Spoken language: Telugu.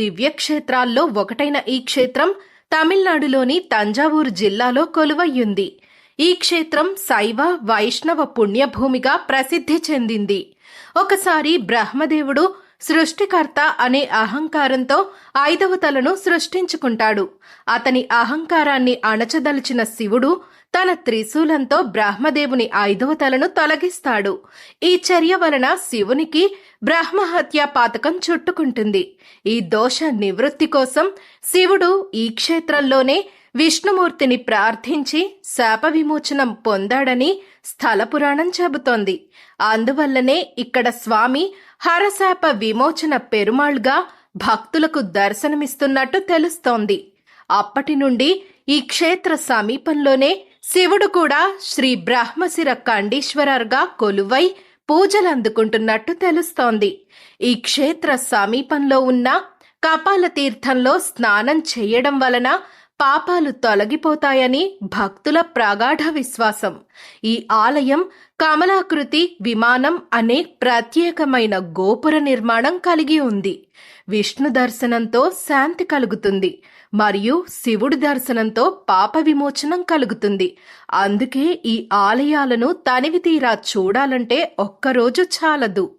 దివ్యక్షేత్రాల్లో ఒకటైన ఈ క్షేత్రం తమిళనాడులోని తంజావూరు జిల్లాలో కొలువయ్యుంది. ఈ క్షేత్రం శైవ వైష్ణవ పుణ్యభూమిగా ప్రసిద్ధి చెందింది. ఒకసారి బ్రహ్మదేవుడు సృష్టికర్త అనే అహంకారంతో ఐదవ తలను సృష్టించుకుంటాడు. అతని అహంకారాన్ని అణచదలిచిన శివుడు తన త్రిశూలంతో బ్రహ్మదేవుని ఐదవ తలను తొలగిస్తాడు. ఈ చర్య వలన శివునికి బ్రహ్మహత్య పాతకం చుట్టుకుంటుంది. ఈ దోష నివృత్తి కోసం శివుడు ఈ క్షేత్రంలోనే విష్ణుమూర్తిని ప్రార్థించి శాప విమోచనం పొందాడని స్థల పురాణం చెబుతోంది. అందువల్లనే ఇక్కడ స్వామి హరశాప విమోచన పెరుమాళ్గా భక్తులకు దర్శనమిస్తున్నట్టు తెలుస్తోంది. అప్పటి నుండి ఈ క్షేత్ర సమీపంలోనే శివుడు కూడా శ్రీ బ్రహ్మశిర కండీశ్వరర్గా కొలువై పూజలు అందుకుంటున్నట్టు తెలుస్తోంది. ఈ క్షేత్ర సమీపంలో ఉన్న కపాల తీర్థంలో స్నానం చేయడం వలన పాపాలు తొలగిపోతాయని భక్తుల ప్రగాఢ విశ్వాసం. ఈ ఆలయం కమలాకృతి విమానం అనే ప్రత్యేకమైన గోపుర నిర్మాణం కలిగి ఉంది. విష్ణు దర్శనంతో శాంతి కలుగుతుంది. మరియు శివుడి దర్శనంతో పాప విమోచనం కలుగుతుంది. అందుకే ఈ ఆలయాలను తనివి తీరా చూడాలంటే ఒక్కరోజు చాలదు.